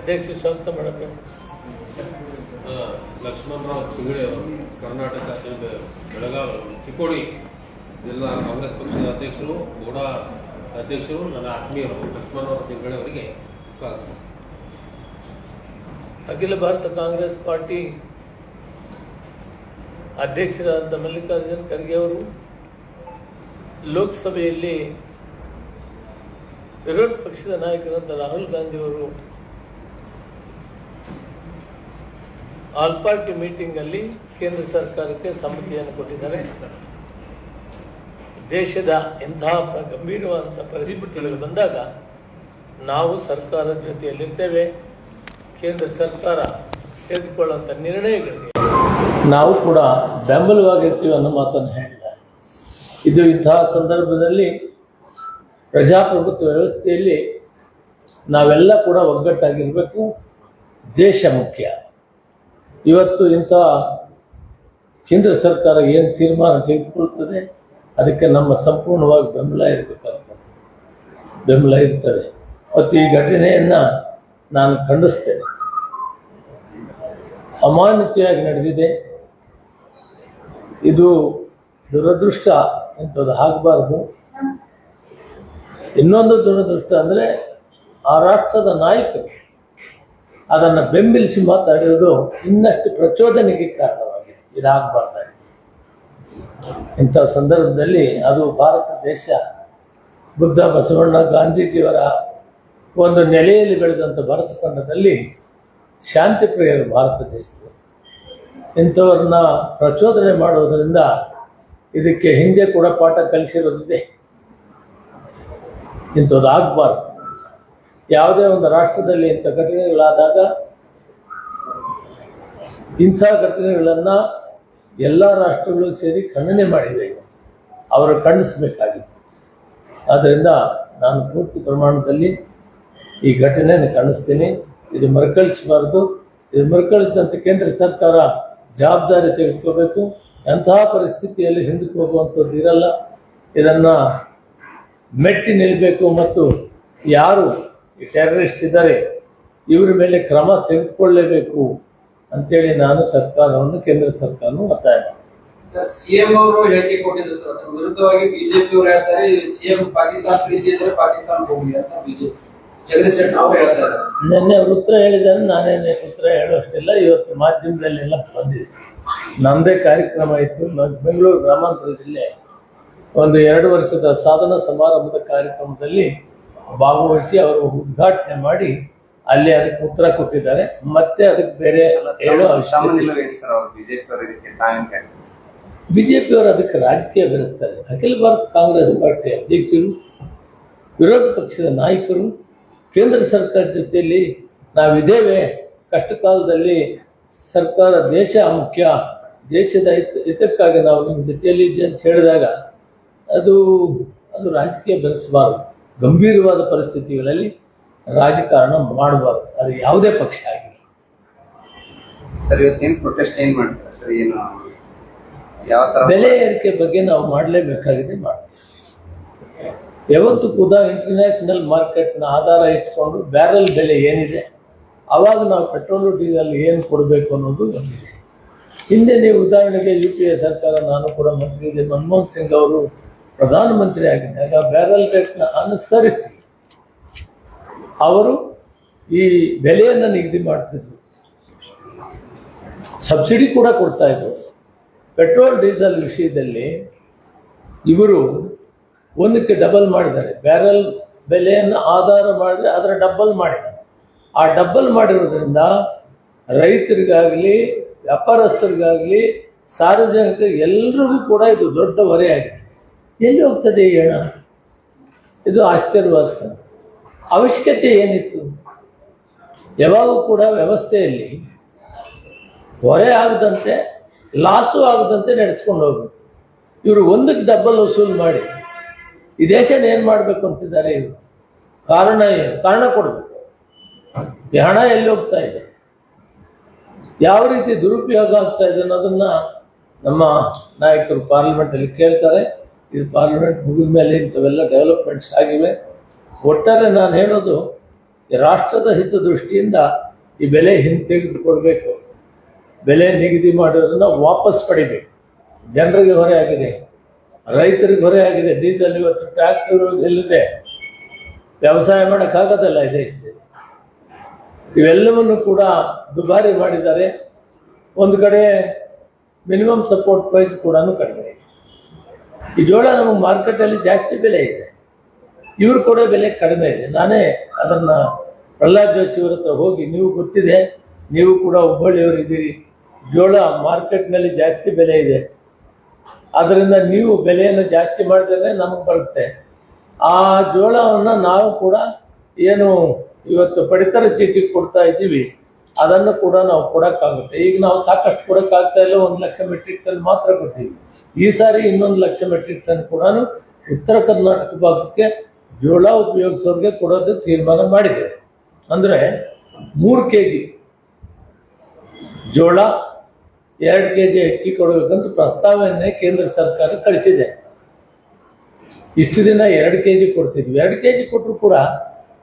ಅಧ್ಯಕ್ಷ ಸ್ವಂತ ಮಾಡಬೇಕು. ಆ, ಲಕ್ಷ್ಮಣರಾವ್ ಚಿಂಗಳೆ ಅವರು ಕರ್ನಾಟಕ ಬೆಳಗಾವಿ ಚಿಕ್ಕೋಡಿ ಜಿಲ್ಲಾ ಕಾಂಗ್ರೆಸ್ ಪಕ್ಷದ ಅಧ್ಯಕ್ಷರು ಕೂಡ ಅಧ್ಯಕ್ಷರು ನನ್ನ ಆತ್ಮೀಯರು ಲಕ್ಷ್ಮಣರಾವ್ ಚಿಂಗಳೆ ಅವರಿಗೆ ಸ್ವಾಗತ. ಅಖಿಲ ಭಾರತ ಕಾಂಗ್ರೆಸ್ ಪಾರ್ಟಿ ಅಧ್ಯಕ್ಷರಾದಂಥ ಮಲ್ಲಿಕಾರ್ಜುನ್ ಖರ್ಗೆ ಅವರು ಲೋಕಸಭೆಯಲ್ಲಿ ವಿರೋಧ ಪಕ್ಷದ ನಾಯಕರಾದ ರಾಹುಲ್ ಗಾಂಧಿ ಅವರು ಆಲ್ ಪಾರ್ಟಿ ಮೀಟಿಂಗ್ ಅಲ್ಲಿ ಕೇಂದ್ರ ಸರ್ಕಾರಕ್ಕೆ ಸಮ್ಮತಿಯನ್ನು ಕೊಟ್ಟಿದ್ದಾರೆ. ದೇಶದ ಇಂತಹ ಗಂಭೀರವಾದ ಪರಿಸ್ಥಿತಿಗಳು ಬಂದಾಗ ನಾವು ಸರ್ಕಾರದ ಜೊತೆಯಲ್ಲಿರ್ತೇವೆ. ಕೇಂದ್ರ ಸರ್ಕಾರ ತೆಗೆದುಕೊಳ್ಳುವಂಥ ನಿರ್ಣಯಗಳಿಗೆ ನಾವು ಕೂಡ ಬೆಂಬಲವಾಗಿರ್ತೀವಿ ಅನ್ನೋ ಮಾತನ್ನು ಹೇಳಿದ್ದಾರೆ. ಇದು ಇಂತಹ ಸಂದರ್ಭದಲ್ಲಿ ಪ್ರಜಾಪ್ರಭುತ್ವ ವ್ಯವಸ್ಥೆಯಲ್ಲಿ ನಾವೆಲ್ಲ ಕೂಡ ಒಗ್ಗಟ್ಟಾಗಿರಬೇಕು. ದೇಶ ಮುಖ್ಯ. ಇವತ್ತು ಇಂಥ ಕೇಂದ್ರ ಸರ್ಕಾರ ಏನು ತೀರ್ಮಾನ ತೆಗೆದುಕೊಳ್ತದೆ, ಅದಕ್ಕೆ ನಮ್ಮ ಸಂಪೂರ್ಣವಾಗಿ ಬೆಂಬಲ ಇರಬೇಕಾಗ್ತದೆ. ಬೆಂಬಲ ಇರ್ತದೆ. ಮತ್ತು ಈ ಘಟನೆಯನ್ನು ನಾನು ಖಂಡಿಸ್ತೇನೆ. ಅಮಾನತೆಯಾಗಿ ನಡೆದಿದೆ. ಇದು ದುರದೃಷ್ಟ ಇಂಥದ್ದು ಆಗಬಾರ್ದು. ಇನ್ನೊಂದು ದುರದೃಷ್ಟ ಅಂದರೆ ಆ ರಾಷ್ಟ್ರದ ನಾಯಕರು. ಅದನ್ನು ಬೆಂಬಲಿಸಿ ಮಾತಾಡಿರೋದು ಇನ್ನಷ್ಟು ಪ್ರಚೋದನೆಗೆ ಕಾರಣವಾಗಿದೆ. ಇದಾಗಬಾರ್ದಾಗಿ ಇಂಥ ಸಂದರ್ಭದಲ್ಲಿ ಅದು ಭಾರತ ದೇಶ, ಬುದ್ಧ ಬಸವಣ್ಣ ಗಾಂಧೀಜಿಯವರ ಒಂದು ನೆಲೆಯಲ್ಲಿ ಬೆಳೆದಂಥ ಭಾರತ ತಂಡದಲ್ಲಿ ಶಾಂತಿ ಪ್ರಿಯರು ಭಾರತ ದೇಶದ. ಇಂಥವ್ರನ್ನ ಪ್ರಚೋದನೆ ಮಾಡೋದರಿಂದ ಇದಕ್ಕೆ ಹಿಂದೆ ಕೂಡ ಪಾಠ ಕಲಿಸಿರೋದಿದೆ. ಇಂಥದ್ದು ಆಗಬಾರ್ದು. ಯಾವುದೇ ಒಂದು ರಾಷ್ಟ್ರದಲ್ಲಿ ಇಂಥ ಘಟನೆಗಳಾದಾಗ, ಇಂಥ ಘಟನೆಗಳನ್ನು ಎಲ್ಲ ರಾಷ್ಟ್ರಗಳು ಸೇರಿ ಖಂಡನೆ ಮಾಡಿದೆ. ಅವರು ಖಂಡಿಸಬೇಕಾಗಿತ್ತು ಆದ್ದರಿಂದ ನಾನು ಪೂರ್ತಿ ಪ್ರಮಾಣದಲ್ಲಿ ಈ ಘಟನೆಯನ್ನು ಖಂಡಿಸ್ತೀನಿ ಇದು ಮರುಕಳಿಸಬಾರ್ದು. ಇದು ಮರುಕಳಿಸಿದಂತೆ ಕೇಂದ್ರ ಸರ್ಕಾರ ಜವಾಬ್ದಾರಿ ತೆಗೆದುಕೋಬೇಕು. ಎಂತಹ ಪರಿಸ್ಥಿತಿಯಲ್ಲಿ ಹಿಂದಕ್ಕೆ ಹೋಗುವಂಥದ್ದು ಇರಲ್ಲ. ಇದನ್ನು ಮೆಟ್ಟಿ ನಿಲ್ಲಬೇಕು ಮತ್ತು ಯಾರು ಈ ಟೆರರಿಸ್ಟ್ ಇದ್ದಾರೆ ಇವರ ಮೇಲೆ ಕ್ರಮ ತೆಗೆದುಕೊಳ್ಳಲೇಬೇಕು ಅಂತೇಳಿ ನಾನು ಸರ್ಕಾರವನ್ನು ಕೇಂದ್ರ ಸರ್ಕಾರವನ್ನು ಒತ್ತಾಯ ಸಿಎಂ ಅವರು ಹೇಳಿಕೆ ಕೊಟ್ಟಿದ್ರು ಸರ್ ಅದ್ರ ವಿರುದ್ಧವಾಗಿ ಬಿಜೆಪಿ ಅವರು ಹೇಳ್ತಾರೆ ಸಿಎಂ ಪಾಕಿಸ್ತಾನ ಪ್ರೀತಿ ಇದ್ರೆ ಪಾಕಿಸ್ತಾನ ಹೋಗಿ ಅಂತ ಬಿಜೆಪಿ ಜಗದೀಶ್ ಶೆಟ್ಟರ್ ಅವರು ಹೇಳ್ತಾರೆ ನಿನ್ನೆ ಅವ್ರು ಉತ್ತರ ಹೇಳಿದ್ದಾರೆ ನಾನೇನೆ ಉತ್ತರ ಹೇಳುವಷ್ಟಿಲ್ಲ ಇವತ್ತು ಮಾಧ್ಯಮದಲ್ಲೆಲ್ಲ ಬಂದಿದೆ. ನಮ್ಮದೇ ಕಾರ್ಯಕ್ರಮ ಇತ್ತು ಬೆಂಗಳೂರು ಗ್ರಾಮಾಂತರ ಜಿಲ್ಲೆ. ಒಂದು ಎರಡು ವರ್ಷದ ಸಾಧನ ಸಮಾರಂಭದ ಕಾರ್ಯಕ್ರಮದಲ್ಲಿ ಭಾಗವಹಿಸಿ ಅವರು ಉದ್ಘಾಟನೆ ಮಾಡಿ ಅಲ್ಲಿ ಅದಕ್ಕೆ ಉತ್ತರ ಕೊಟ್ಟಿದ್ದಾರೆ. ಮತ್ತೆ ಅದಕ್ಕೆ ಬೇರೆ ಹೇಳೋ ಬಿಜೆಪಿ ಅವರು ಅದಕ್ಕೆ ರಾಜಕೀಯ ಬೆಳೆಸ್ತಾರೆ ಅಖಿಲ ಭಾರತ ಕಾಂಗ್ರೆಸ್ ಪಾರ್ಟಿ ಅಧ್ಯಕ್ಷರು ವಿರೋಧ ಪಕ್ಷದ ನಾಯಕರು ಕೇಂದ್ರ ಸರ್ಕಾರ ಜೊತೆಯಲ್ಲಿ ನಾವಿದ್ದೇವೆ. ಕಷ್ಟ ಕಾಲದಲ್ಲಿ ಸರ್ಕಾರ ದೇಶ ಮುಖ್ಯ. ದೇಶದ ಹಿತ ಹಿತಕ್ಕಾಗಿ ನಾವು ನಿಮ್ಮ ಜೊತೆಯಲ್ಲಿ ಇದ್ದೆ ಅಂತ ಹೇಳಿದಾಗ ಅದು ಅದು ರಾಜಕೀಯ ಬೆಳೆಸಬಾರದು ಗಂಭೀರವಾದ ಪರಿಸ್ಥಿತಿಗಳಲ್ಲಿ ರಾಜಕಾರಣ ಮಾಡಬಾರ್ದು. ಅದು ಯಾವುದೇ ಪಕ್ಷ ಆಗಿಲ್ಲ ಸರ್ ಇವತ್ತೇನು ಪ್ರೊಟೆಸ್ಟ್ ಏನು ಮಾಡ್ತಾರೆ ಸರ್? ಏನು ಯಾವ ಥರ ಬೆಲೆ ಏರಿಕೆ ಬಗ್ಗೆ ನಾವು ಮಾಡಲೇಬೇಕಾಗಿದೆ ಮಾಡ್ತೀವಿ. ಯಾವತ್ತು ಕೂಡ ಇಂಟರ್ನ್ಯಾಷನಲ್ ಮಾರ್ಕೆಟ್ನ ಆಧಾರ ಇಟ್ಕೊಂಡು ಬ್ಯಾರಲ್ ಬೆಲೆ ಏನಿದೆ ಆವಾಗ ನಾವು ಪೆಟ್ರೋಲ್ ಡೀಸೆಲ್ ಏನು ಕೊಡಬೇಕು ಅನ್ನೋದು ಬಂದಿದೆ. ಹಿಂದೆ ನೀವು ಉದಾಹರಣೆಗೆ ಯು ಪಿ ಎ ಸರ್ಕಾರ ನಾನು ಕೂಡ ಮಂತ್ರಿ ಮನಮೋಹನ್ ಸಿಂಗ್ ಅವರು ಪ್ರಧಾನಮಂತ್ರಿ ಆಗಿದ್ದಾಗ ಬ್ಯಾರಲ್ ರೇಟ್ನ ಅನುಸರಿಸಿ ಅವರು ಈ ಬೆಲೆಯನ್ನು ನಿಗದಿ ಮಾಡ್ತಿದ್ರು. ಸಬ್ಸಿಡಿ ಕೂಡ ಕೊಡ್ತಾ ಇದ್ರು. ಪೆಟ್ರೋಲ್, ಡೀಸೆಲ್ ವಿಷಯದಲ್ಲಿ ಇವರು ಒಂದಕ್ಕೆ ಡಬಲ್ ಮಾಡಿದ್ದಾರೆ. ಬ್ಯಾರಲ್ ಬೆಲೆಯನ್ನು ಆಧಾರ ಮಾಡಿದ್ರೆ ಅದರ ಡಬ್ಬಲ್ ಮಾಡಿದ್ದಾರೆ. ಆ ಡಬ್ಬಲ್ ಮಾಡಿರೋದ್ರಿಂದ ರೈತರಿಗಾಗಲಿ, ವ್ಯಾಪಾರಸ್ಥರಿಗಾಗಲಿ ಸಾರ್ವಜನಿಕ ಎಲ್ಲರಿಗೂ ಕೂಡ ಇದು ದೊಡ್ಡ ಹೊರೆಯಾಗಿದೆ. ಎಲ್ಲಿ ಹೋಗ್ತದೆ ಹಣ ಇದು ಆಶ್ಚರ್ಯವಾದ. ಅವಶ್ಯಕತೆ ಏನಿತ್ತು? ಯಾವಾಗೂ ಕೂಡ ವ್ಯವಸ್ಥೆಯಲ್ಲಿ ಹೊರೆ ಆಗದಂತೆ, ಲಾಸು ಆಗದಂತೆ ನಡೆಸ್ಕೊಂಡು ಹೋಗ್ಬೇಕು. ಇವರು ಒಂದಕ್ಕೆ ಡಬ್ಬಲ್ ವಸೂಲು ಮಾಡಿ, ಈ ದೇಶ ಏನು ಮಾಡಬೇಕು ಅಂತಿದ್ದಾರೆ ಇವರು? ಕಾರಣ ಏನು ಕಾರಣ ಕೊಡಬೇಕು. ಈ ಹಣ ಎಲ್ಲಿ ಹೋಗ್ತಾ ಇದೆ? ಯಾವ ರೀತಿ ದುರುಪಯೋಗ ಆಗ್ತಾ ಇದೆ ಅನ್ನೋದನ್ನು ನಮ್ಮ ನಾಯಕರು ಪಾರ್ಲಿಮೆಂಟಲ್ಲಿ ಕೇಳ್ತಾರೆ. ಇದು ಪಾರ್ಲಿಮೆಂಟ್ ಮುಗಿದ ಮೇಲೆ ಇಂಥವೆಲ್ಲ ಡೆವಲಪ್ಮೆಂಟ್ಸ್ ಆಗಿವೆ. ಒಟ್ಟಾರೆ ನಾನು ಹೇಳೋದು ರಾಷ್ಟ್ರದ ಹಿತದೃಷ್ಟಿಯಿಂದ ಈ ಬೆಲೆ ಹಿಂತೆಗೆದುಕೊಡ್ಬೇಕು ಬೆಲೆ ನಿಗದಿ ಮಾಡೋದನ್ನು ವಾಪಸ್ ಪಡಿಬೇಕು. ಜನರಿಗೆ ಹೊರೆ ಆಗಿದೆ. ರೈತರಿಗೆ ಹೊರೆ ಆಗಿದೆ. ಡೀಸೆಲ್ ಇವತ್ತು ಟ್ರ್ಯಾಕ್ಟರ್ ಇಲ್ಲದೆ ವ್ಯವಸಾಯ ಮಾಡೋಕ್ಕಾಗೋದಲ್ಲ ಈ ದೇಶದಲ್ಲಿ ಇವೆಲ್ಲವನ್ನು ಕೂಡ ದುಬಾರಿ ಮಾಡಿದ್ದಾರೆ. ಒಂದು ಕಡೆ ಮಿನಿಮಮ್ ಸಪೋರ್ಟ್ ಪ್ರೈಸ್ ಕೂಡ ಕಡಿಮೆ. ಇದೆ ಈ ಜೋಳ ನಮಗೆ ಮಾರ್ಕೆಟಲ್ಲಿ ಜಾಸ್ತಿ ಬೆಲೆ ಇದೆ. ಇವರು ಕೊಡೋ ಬೆಲೆ ಕಡಿಮೆ ಇದೆ. ನಾನೇ ಅದನ್ನ ಪ್ರಹ್ಲಾದ್ ಜೋಶಿ ಅವ್ರ ಹತ್ರ ಹೋಗಿ, ನೀವು ಗೊತ್ತಿದೆ, ನೀವು ಕೂಡ ಹುಬ್ಬಳ್ಳಿಯವರು ಇದ್ದೀರಿ. ಜೋಳ ಮಾರ್ಕೆಟ್ನಲ್ಲಿ ಜಾಸ್ತಿ ಬೆಲೆ ಇದೆ. ಅದರಿಂದ ನೀವು ಬೆಲೆಯನ್ನು ಜಾಸ್ತಿ ಮಾಡಿದ್ರೆ ನಮಗೆ ಬರುತ್ತೆ. ಆ ಜೋಳವನ್ನು ನಾವು ಕೂಡ ಏನು ಇವತ್ತು ಪಡಿತರ ಚೀಟಿ ಕೊಡ್ತಾ ಇದ್ದೀವಿ. ಅದನ್ನು ಕೂಡ ನಾವು ಕೊಡೋಕ್ಕಾಗುತ್ತೆ. ಈಗ ನಾವು ಸಾಕಷ್ಟು ಕೊಡಕ್ಕಾಗ್ತಾ ಇಲ್ಲ, ಒಂದು ಲಕ್ಷ ಮೆಟ್ರಿಕ್ ಟನ್ ಮಾತ್ರ ಕೊಡ್ತೀವಿ. ಈ ಸಾರಿ ಇನ್ನೊಂದು ಲಕ್ಷ ಮೆಟ್ರಿಕ್ ಟನ್ ಕೂಡ ಉತ್ತರ ಕರ್ನಾಟಕ ಭಾಗಕ್ಕೆ ಜೋಳ ಉಪಯೋಗಿಸೋರಿಗೆ ಕೊಡೋದು ತೀರ್ಮಾನ ಮಾಡಿದೆ. ಅಂದ್ರೆ ಮೂರು ಕೆ ಜಿ ಜೋಳ ಎರಡು ಕೆ ಜಿ ಅಕ್ಕಿ ಕೊಡಬೇಕಂತ ಪ್ರಸ್ತಾವನೆ ಕೇಂದ್ರ ಸರ್ಕಾರ ಕಳಿಸಿದೆ. ಇಷ್ಟು ದಿನ ಎರಡು ಕೆ ಜಿ ಕೊಡ್ತಿದ್ವಿ. ಎರಡು ಕೆ ಜಿ ಕೊಟ್ಟರು ಕೂಡ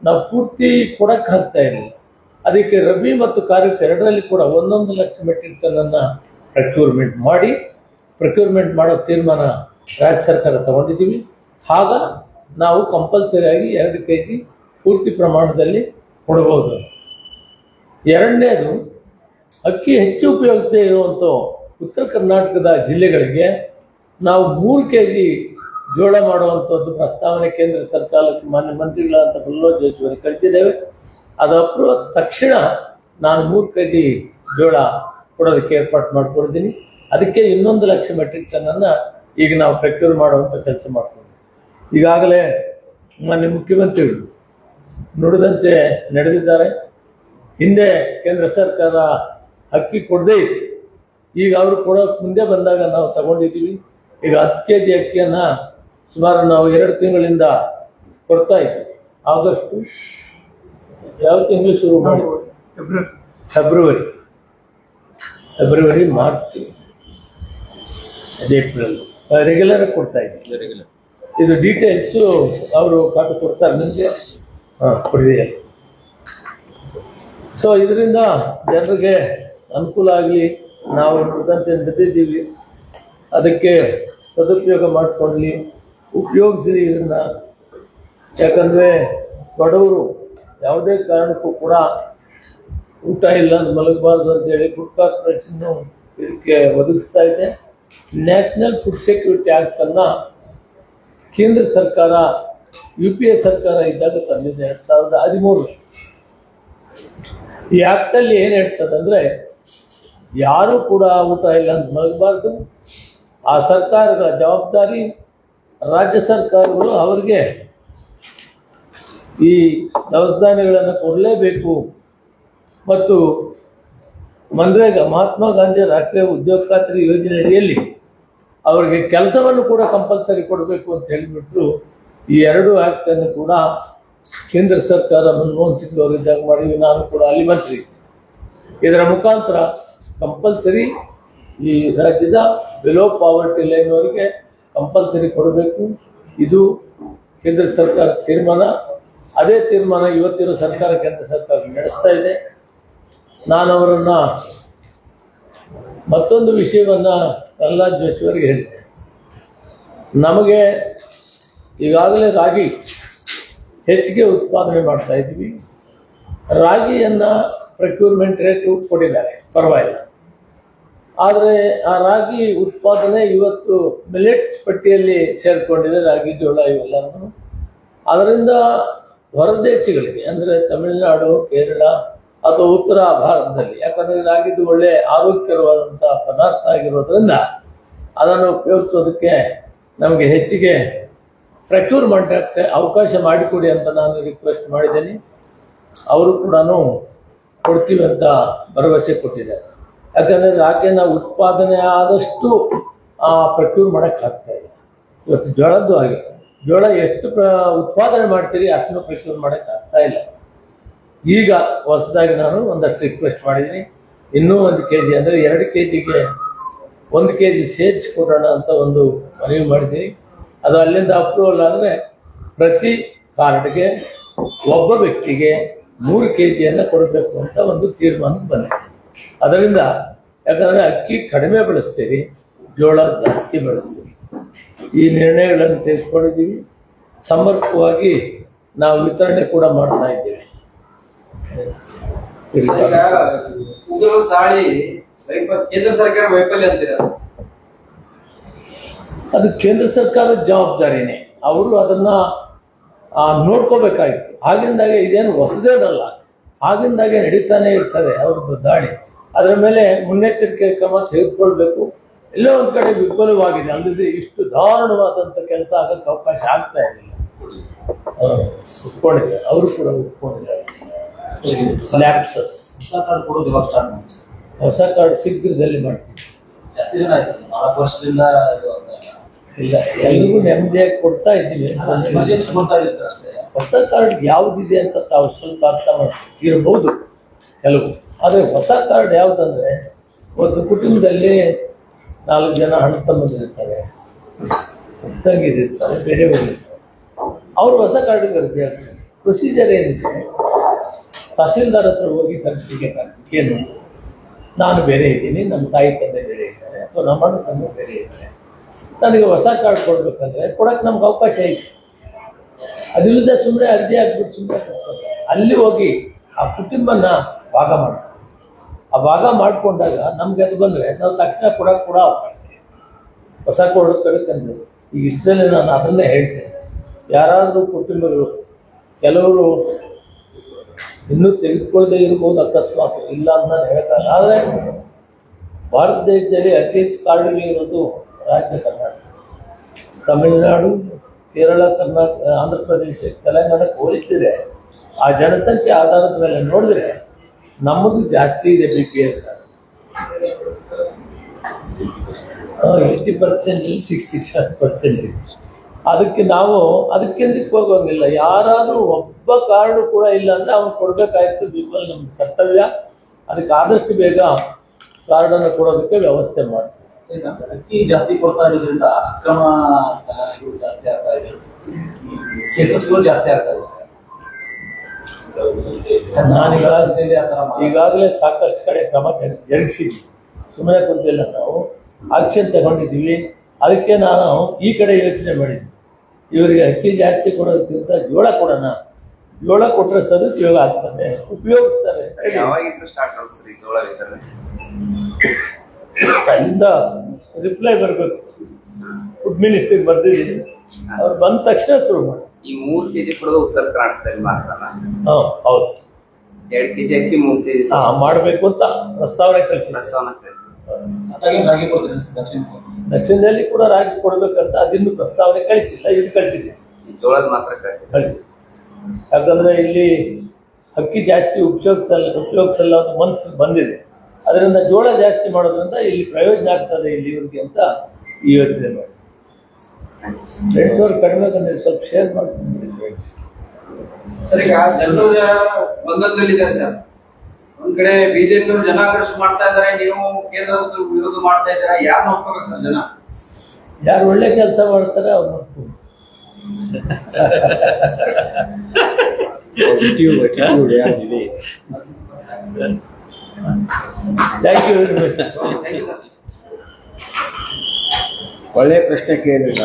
ನಾವು ಪೂರ್ತಿ ಕೊಡಕ್ಕೆ ಆಗ್ತಾ ಇರಲಿಲ್ಲ ಅದಕ್ಕೆ ರಬಿ ಮತ್ತು ಖಾರಿಫ್ ಎರಡರಲ್ಲಿ ಕೂಡ ಒಂದೊಂದು ಲಕ್ಷ ಮೆಟ್ರಿಕ್ ಟನ್ ಅನ್ನ ಪ್ರಕ್ಯೂರ್ಮೆಂಟ್ ಮಾಡಿ ಪ್ರಕ್ಯೂರ್ಮೆಂಟ್ ಮಾಡೋ ತೀರ್ಮಾನ ರಾಜ್ಯ ಸರ್ಕಾರ ತಗೊಂಡಿದ್ದೀವಿ. ಆಗ ನಾವು ಕಂಪಲ್ಸರಿ ಆಗಿ ಎರಡು ಕೆ ಜಿ ಪೂರ್ತಿ ಪ್ರಮಾಣದಲ್ಲಿ ಕೊಡಬಹುದು. ಎರಡನೇದು, ಅಕ್ಕಿ ಹೆಚ್ಚು ಉಪಯೋಗಿಸದೇ ಇರುವಂಥ ಉತ್ತರ ಕರ್ನಾಟಕದ ಜಿಲ್ಲೆಗಳಿಗೆ ನಾವು ಮೂರು ಕೆ ಜಿ ಜೋಳ ಮಾಡುವಂಥದ್ದು ಪ್ರಸ್ತಾವನೆ ಕೇಂದ್ರ ಸರ್ಕಾರಕ್ಕೆ ಮಾನ್ಯ ಮಂತ್ರಿಗಳಾದಂಥ ಅವರಿಗೆ ಕಳಿಸಿದ್ದೇವೆ. ಅದು ತಕ್ಷಣ ನಾನು ಮೂರು ಕೆ ಜಿ ಜೋಳ ಕೊಡೋದಕ್ಕೆ ಏರ್ಪಾಟ್ ಮಾಡಿಕೊಡ್ತೀನಿ ಅದಕ್ಕೆ ಇನ್ನೊಂದು ಲಕ್ಷ ಮೆಟ್ರಿಕ್ ಟನ್ನನ್ನು ಈಗ ನಾವು ಪ್ರಕ್ಯೂರ್ ಮಾಡುವಂಥ ಕೆಲಸ ಮಾಡ್ಕೊಂಡು ಈಗಾಗಲೇ ಮಾನ್ಯ ಮುಖ್ಯಮಂತ್ರಿಗಳು ನುಡಿದಂತೆ ನಡೆದಿದ್ದಾರೆ. ಹಿಂದೆ ಕೇಂದ್ರ ಸರ್ಕಾರ ಅಕ್ಕಿ ಕೊಡದೇ ಇತ್ತು. ಈಗ ಅವರು ಕೊಡೋಕೆ ಮುಂದೆ ಬಂದಾಗ ನಾವು ತಗೊಂಡಿದ್ದೀವಿ. ಈಗ ಹತ್ತು ಕೆ ಜಿ ಅಕ್ಕಿಯನ್ನು ಸುಮಾರು ನಾವು ಎರಡು ತಿಂಗಳಿಂದ ಕೊಡ್ತಾ ಇದ್ದೀವಿ. ಆಗಸ್ಟು ಯಾವ ತಿಂಗಳು ಶುರು ಮಾಡಿ? February February March April regular ಕೊಡ್ತಾ ಇದ್ದೀವಿ. ಇದು ಡೀಟೇಲ್ಸು ಅವರು ಕಾಪಿ ಕೊಡ್ತಾರೆ ನಿಮಗೆ? ಹಾಂ ಕೊಡಿದೆ ಸೊ ಇದರಿಂದ ಜನರಿಗೆ ಅನುಕೂಲ ಆಗಲಿ ನಾವು ನುಡಿದಂತೆ ನಡೆದಿದ್ದೀವಿ. ಅದಕ್ಕೆ ಸದುಪಯೋಗ ಮಾಡಿಕೊಳ್ಳಿ ಉಪಯೋಗಿಸಲಿ ಇದನ್ನ. ಯಾಕಂದ್ರೆ ಬಡವರು ಯಾವುದೇ ಕಾರಣಕ್ಕೂ ಕೂಡ ಊಟ ಇಲ್ಲ ಅಂತ ಮಲಗಬಾರ್ದು ಅಂತೇಳಿ ಫುಡ್ ಕಾರ್ಪೊರೇಷನ್ನು ಇದಕ್ಕೆ ಒದಗಿಸ್ತಾ ಇದೆ. ನ್ಯಾಷನಲ್ ಫುಡ್ ಸೆಕ್ಯೂರಿಟಿ ಆ್ಯಕ್ಟನ್ನು ಕೇಂದ್ರ ಸರ್ಕಾರ ಯು ಪಿ ಎ ಸರ್ಕಾರ ಇದ್ದಾಗ ತಂದಿದೆ, ಎರಡು ಸಾವಿರದ ಹದಿಮೂರು. ಈ ಆ್ಯಕ್ಟಲ್ಲಿ ಏನು ಹೇಳ್ತದಂದ್ರೆ, ಯಾರು ಕೂಡ ಊಟ ಇಲ್ಲ ಅಂತ ಮಲಗಬಾರ್ದು. ಆ ಸರ್ಕಾರಗಳ ಜವಾಬ್ದಾರಿ ರಾಜ್ಯ ಸರ್ಕಾರಗಳು ಅವರಿಗೆ. ಈ ದವಸಧಾನ್ಯಗಳನ್ನು ಕೊಡಲೇಬೇಕು. ಮತ್ತು ಮನ್ರೇಗಾ ಮಹಾತ್ಮ ಗಾಂಧಿ ರಾಷ್ಟ್ರೀಯ ಉದ್ಯೋಗ ಖಾತ್ರಿ ಯೋಜನೆ ಅಡಿಯಲ್ಲಿ ಅವರಿಗೆ ಕೆಲಸವನ್ನು ಕೂಡ ಕಂಪಲ್ಸರಿ ಕೊಡಬೇಕು ಅಂತ ಹೇಳಿಬಿಟ್ಟು ಈ ಎರಡು ಆ್ಯಕ್ಟನ್ನು ಕೂಡ ಕೇಂದ್ರ ಸರ್ಕಾರ ಮನಮೋಹನ್ ಸಿಂಗ್ ಅವರಿದ್ದಾಗ ಮಾಡಿದ್ವಿ ನಾನು ಕೂಡ ಅಲ್ಲಿ ಮಂತ್ರಿ. ಇದರ ಮುಖಾಂತರ ಕಂಪಲ್ಸರಿ ಈ ರಾಜ್ಯದ ಬಿಲೋ ಪಾವರ್ಟಿ ಲೈನ್ ಅವರಿಗೆ ಕಂಪಲ್ಸರಿ ಕೊಡಬೇಕು. ಇದು ಕೇಂದ್ರ ಸರ್ಕಾರ ತೀರ್ಮಾನ ಅದೇ ತೀರ್ಮಾನ ಇವತ್ತಿನ ಸರ್ಕಾರ ಕೇಂದ್ರ ಸರ್ಕಾರ ನಡೆಸ್ತಾ ಇದೆ. ನಾನು ಅವರನ್ನು ಮತ್ತೊಂದು ವಿಷಯವನ್ನು ಪ್ರಹ್ಲಾದ್ ಜೋಶಿ ಅವರಿಗೆ ಹೇಳಿದೆ ನಮಗೆ ಈಗಾಗಲೇ ರಾಗಿ ಹೆಚ್ಚಿಗೆ ಉತ್ಪಾದನೆ ಮಾಡ್ತಾ ಇದ್ವಿ. ರಾಗಿಯನ್ನು ಪ್ರಕ್ಯೂರ್ಮೆಂಟ್ ರೇಟು ಕೊಟ್ಟಿದ್ದಾರೆ. ಪರವಾಗಿಲ್ಲ. ಆದರೆ ಆ ರಾಗಿ ಉತ್ಪಾದನೆ ಇವತ್ತು ಮಿಲೆಟ್ಸ್ ಪಟ್ಟಿಯಲ್ಲಿ ಸೇರಿಕೊಂಡಿದೆ, ರಾಗಿ ಜೋಳ ಇವೆಲ್ಲನೂ. ಅದರಿಂದ ಹೊರದೇಶಗಳಿಗೆ, ಅಂದರೆ ತಮಿಳುನಾಡು, ಕೇರಳ ಅಥವಾ ಉತ್ತರ ಭಾರತದಲ್ಲಿ. ಯಾಕಂದರೆ ಇದಾಗಿದ್ದು ಒಳ್ಳೆ ಆರೋಗ್ಯಕರವಾದಂಥ ಪದಾರ್ಥ ಆಗಿರೋದ್ರಿಂದ ಅದನ್ನು ಉಪಯೋಗಿಸೋದಕ್ಕೆ ನಮಗೆ ಹೆಚ್ಚಿಗೆ ಪ್ರಚೂರ್ ಮಾಡೋಕ್ಕೆ ಅವಕಾಶ ಮಾಡಿಕೊಡಿ ಅಂತ ನಾನು ರಿಕ್ವೆಸ್ಟ್ ಮಾಡಿದ್ದೀನಿ. ಅವರು ಕೂಡ ಕೊಡ್ತೀವಿ ಅಂತ ಭರವಸೆ ಕೊಟ್ಟಿದ್ದಾರೆ. ಯಾಕಂದರೆ ರಾಗಿನ ಉತ್ಪಾದನೆ ಆದಷ್ಟು ಪ್ರಕ್ಯೂರ್ ಮಾಡೋಕ್ಕಾಗ್ತಾ ಇದೆ ಇವತ್ತು ಜ್ವಳದ್ದು ಹಾಗೆ ಜೋಳ ಎಷ್ಟು ಉತ್ಪಾದನೆ ಮಾಡ್ತೀರಿ ಅಷ್ಟನ್ನು ಪ್ರಶ್ನೆ ಮಾಡೋಕ್ಕೆ ಆಗ್ತಾ ಇಲ್ಲ. ಈಗ ಹೊಸದಾಗಿ ನಾನು ಒಂದಷ್ಟು ರಿಕ್ವೆಸ್ಟ್ ಮಾಡಿದ್ದೀನಿ. ಇನ್ನೂ ಒಂದು ಕೆ ಜಿ ಅಂದರೆ ಎರಡು ಕೆ ಜಿಗೆ ಒಂದು ಕೆ ಜಿ ಸೇರಿಸಿಕೊಡೋಣ ಅಂತ ಒಂದು ಮನವಿ ಮಾಡಿದ್ದೀನಿ. ಅದು ಅಲ್ಲಿಂದ ಅಪ್ರೂವಲ್ ಆದರೆ ಪ್ರತಿ ಕಾರ್ಡ್ಗೆ ಒಬ್ಬ ವ್ಯಕ್ತಿಗೆ ಮೂರು ಕೆ ಜಿಯನ್ನು ಕೊಡಬೇಕು ಅಂತ ಒಂದು ತೀರ್ಮಾನ ಬಂದಿದೆ ಅದರಿಂದ ಯಾಕಂದರೆ ಅಕ್ಕಿ ಕಡಿಮೆ ಬೆಳೆಸ್ತೀರಿ, ಜೋಳ ಜಾಸ್ತಿ ಬೆಳೆಸ್ತೀವಿ ಈ ನಿರ್ಣಯಗಳನ್ನು ತೆಗೆದುಕೊಂಡಿದ್ದೀವಿ. ಸಮರ್ಪಕವಾಗಿ ನಾವು ವಿತರಣೆ ಕೂಡ ಮಾಡ್ತಾ ಇದ್ದೇವೆ. ಕೇಂದ್ರ ಸರ್ಕಾರ ವೈಫಲ್ಯ ಅಂತೀರ? ಅದು ಕೇಂದ್ರ ಸರ್ಕಾರದ ಜವಾಬ್ದಾರಿನೇ. ಅವರು ಅದನ್ನ ನೋಡ್ಕೋಬೇಕಾಗಿತ್ತು. ಆಗಿಂದಾಗೆ ಇದೇನು ಹೊಸದೇನಲ್ಲ. ಆಗಿಂದಾಗೆ ನಡೀತಾನೆ ಇರ್ತದೆ ಅವ್ರದ್ದು ದಾಳಿ. ಅದರ ಮೇಲೆ ಮುನ್ನೆಚ್ಚರಿಕೆ ಕ್ರಮ ತೆಗೆದುಕೊಳ್ಬೇಕು. ಎಲ್ಲೋ ಒಂದು ಕಡೆ ವಿಫಲವಾಗಿದೆ. ಅಲ್ಲದೆ ಇಷ್ಟು ದಾರುಣವಾದಂಥ ಕೆಲಸ ಆಗಕ್ಕೆ ಅವಕಾಶ ಆಗ್ತಾ ಇರಲಿಲ್ಲ ಒಪ್ಕೊಂಡಿದ್ದಾರೆ. ಅವರು ಕೂಡ ಒಪ್ಕೊಂಡಿದ್ದಾರೆ. ಹೊಸ ಕಾರ್ಡ್ ಕೊಡೋದು ಇವಾಗ ಸ್ಟಾರ್ಟ್ ಮಾಡಿ ಹೊಸ ಕಾರ್ಡ್ ಶೀಘ್ರದಲ್ಲಿ ಮಾಡ್ತೀವಿ. ನಾಲ್ಕು ವರ್ಷದಿಂದ ಇಲ್ಲ. ಎಲ್ರಿಗೂ ನೆಮ್ಮದಿಯಾಗಿ ಕೊಡ್ತಾ ಇದ್ದೀವಿ. ಹೊಸ ಕಾರ್ಡ್ ಯಾವುದಿದೆ ಅಂತ ತಾವು ಸ್ವಲ್ಪ ಅರ್ಥ ಇರಬಹುದು ಕೆಲವು. ಆದರೆ ಹೊಸ ಕಾರ್ಡ್ ಯಾವುದಂದ್ರೆ ಒಂದು ಕುಟುಂಬದಲ್ಲಿ ನಾಲ್ಕು ಜನ ಅಣ್ಣ ತಮ್ಮಂದಿರ್ತಾರೆ ತಂಗಿದಿರ್ತಾರೆ ಬೇರೆ ಬಂದಿರ್ತಾರೆ ಅವರು ಹೊಸ ಕಾರ್ಡಿಗೆ ಅರ್ಜಿ ಹಾಕ್ತಾರೆ. ಪ್ರೊಸೀಜರ್ ಏನಿದೆ? ತಹಸೀಲ್ದಾರ್ ಹತ್ರ ಹೋಗಿ ಸರ್ಟಿಫಿಕೇಟ್ ಹಾಕಿ ಏನು ನಾನು ಬೇರೆ ಇದ್ದೀನಿ, ನಮ್ಮ ತಾಯಿ ತಂದೆ ಬೇರೆ ಇದ್ದಾರೆ, ಅಥವಾ ನಮ್ಮ ಅಣ್ಣ ತಂದೆ ಬೇರೆ ಇದ್ದಾರೆ. ನನಗೆ ಹೊಸ ಕಾರ್ಡ್ ಕೊಡಬೇಕಂದ್ರೆ ಕೊಡೋಕ್ಕೆ ನಮ್ಗೆ ಅವಕಾಶ ಐತೆ ಅದಿಲ್ಲದೆ ಸುಮ್ಮನೆ ಅರ್ಜಿ ಹಾಕ್ಬಿಟ್ಟು ಸುಮ್ಮನೆ ಅಲ್ಲಿ ಹೋಗಿ ಆ ಕುಟುಂಬನ ಭಾಗ ಮಾಡ್ತಾರೆ ಭಾಗ ಮಾಡ್ಕೊಂಡಾಗ ನಮ್ಗೆ ಅದು ಬಂದರೆ ನಾವು ತಕ್ಷಣ ಕೂಡ ಕೂಡ ಅವಕಾಶ. ಹೊಸ ಕೊಡ ಕಡೆಕಂದ್ರೆ ಈಗ ಇಷ್ಟರಲ್ಲಿ ನಾನು ಅದನ್ನೇ ಹೇಳ್ತೇನೆ. ಯಾರಾದರೂ ಕುಟುಂಬಗಳು ಕೆಲವರು ಇನ್ನೂ ತೆಗೆದುಕೊಳ್ಳದೆ ಇರ್ಬೋದು ಅಕಸ್ಮಾತ್ ಇಲ್ಲ ಅಂತ ನಾನು ಹೇಳ್ತಾರೆ. ಆದರೆ ಭಾರತ ದೇಶದಲ್ಲಿ ಅತಿ ಹೆಚ್ಚು ಇರೋದು ರಾಜ್ಯ ಕರ್ನಾಟಕ. ತಮಿಳುನಾಡು, ಕೇರಳ, ಕರ್ನಾಟಕ, ಆಂಧ್ರ ಪ್ರದೇಶ ತೆಲಂಗಾಣಕ್ಕೆ ಹೋಲಿಸಿದ್ರೆ ಆ ಜನಸಂಖ್ಯೆ ಆಧಾರದ ಮೇಲೆ ನೋಡಿದ್ರೆ ನಮ್ಮದು ಜಾಸ್ತಿ ಇದೆ B P S eighty percent sixty seven percent ಅದಕ್ಕೆ ನಾವು, ಅದಕ್ಕೆ ಹೋಗೋಂಗಿಲ್ಲ ಯಾರಾದರೂ ಒಬ್ಬ ಕಾರ್ಡು ಕೂಡ ಇಲ್ಲ ಅಂದರೆ ಅವ್ನು ಕೊಡಬೇಕಾಯ್ತು ಬಿಬ್ಬಲ್ ನಮ್ಮ ಕರ್ತವ್ಯ. ಅದಕ್ಕೆ ಆದಷ್ಟು ಬೇಗ ಕಾರ್ಡನ್ನು ಕೊಡೋದಕ್ಕೆ ವ್ಯವಸ್ಥೆ ಮಾಡಿ. ಅಕ್ಕಿ ಜಾಸ್ತಿ ಕೊಡ್ತಾ ಇರೋದ್ರಿಂದ ಅಕ್ರಮ ಜಾಸ್ತಿ ಆಗ್ತಾ ಇದೆ. ಕೇಸಸ್ಗಳು ಜಾಸ್ತಿ ಆಗ್ತಾ ಇದೆ. ಈಗಾಗಲೇ ಸಾಕಷ್ಟು ಕಡೆ ಕ್ರಮ ಜರುಗ್- ಜರುಗಿಸಿದ್ವಿ ಸುಮ್ಮನೆ ಕುಂತಿಲ್ಲ ನಾವು. ಆಕ್ಷನ್ ತಗೊಂಡಿದ್ದೀವಿ. ಅದಕ್ಕೆ ನಾನು ಈ ಕಡೆ ಯೋಚನೆ ಮಾಡಿದ್ವಿ ಇವರಿಗೆ ಅಕ್ಕಿ ಜಾಸ್ತಿ ಕೊಡೋದಕ್ಕಿಂತ ಜೋಳ ಕೊಡೋಣ. ಜೋಳ ಕೊಟ್ಟರೆ ಸದುಪಯೋಗ ಆಗ್ತದೆ. ಉಪಯೋಗಿಸ್ತಾರೆ. ಸರ್ ಅಲ್ಲಿಂದ ರಿಪ್ಲೈ ಬರಬೇಕು. ಫುಡ್ ಮಿನಿಸ್ಟ್ರಿಗೆ ಬರ್ತಿದ್ದೀನಿ ಅವ್ರು ಬಂದ ತಕ್ಷಣ ಶುರು ಮಾಡಿ ಈ ಮೂರು ಕೆಜಿ ಕೊಡೋದು ಉತ್ತರ ಕರ್ನಾಟಕದಲ್ಲಿ ಮಾತ್ರ ಹಾಂ ಹೌದು. ಎರಡು ಕೆಜಿ ಅಕ್ಕಿ ಮೂರು ಕೆಜಿ ಹಾಂ ಮಾಡಬೇಕು ಅಂತ ಪ್ರಸ್ತಾವನೆ ಕಳಿಸಿ ಪ್ರಸ್ತಾವನೆ ಕಳಿಸಿ ಅದಾಗಿ ರಾಗಿ ಕೊಡ್ತೀನಿ ದಕ್ಷಿಣ ದಕ್ಷಿಣದಲ್ಲಿ ಕೂಡ ರಾಗಿ ಕೊಡಬೇಕಂತ ಅದಿನ್ನು ಪ್ರಸ್ತಾವನೆ ಕಳಿಸಿಲ್ಲ ಇದು ಕಳಿಸಿದೆ ಈ ಜೋಳದ ಮಾತ್ರ ಕಳಿಸಿ ಕಳಿಸಿ ಯಾಕಂದ್ರೆ ಇಲ್ಲಿ ಅಕ್ಕಿ ಜಾಸ್ತಿ ಉಪಯೋಗಿಸಲ್ಲ ಉಪಯೋಗಿಸಲ್ಲ ಅಂತ ಮನಸ್ಸು ಬಂದಿದೆ. ಅದರಿಂದ ಜೋಳ ಜಾಸ್ತಿ ಮಾಡೋದ್ರಿಂದ ಇಲ್ಲಿ ಪ್ರಯೋಜನ ಆಗ್ತದೆ ಇಲ್ಲಿ ಇವ್ರಿಗೆ ಅಂತ ಈ ಯೋಚನೆ ಮಾಡಿ ರೇಟ್ನವ್ರು ಕಡಿಮೆ ಬಂದ್ರೆ ಸ್ವಲ್ಪ ಶೇರ್ ಮಾಡ್ಕೊಂಡು ಸರ್ ಈಗ ಜನರು ಬಂಧನದಲ್ಲಿದ್ದಾರೆ ಸರ್ ಒಂದ್ ಕಡೆ ಬಿಜೆಪಿ ಅವರು ಜನ ಆಕ್ರೋಶ ಮಾಡ್ತಾ ಇದಾರೆ ನೀವು ಕೇಂದ್ರದ ವಿರೋಧ ಮಾಡ್ತಾ ಇದ್ದೀರಾ? ಯಾರು ನೋಡ್ಕೋಬೇಕು ಸರ್ ಜನ? ಯಾರು ಒಳ್ಳೆ ಕೆಲಸ ಮಾಡ್ತಾರೆ ಅವ್ರು ನೋಡ್ಕೊಂಡು thank you very much thank you sir ಒಳ್ಳೆ ಪ್ರಶ್ನೆ ಕೇಳಿಲ್ಲ.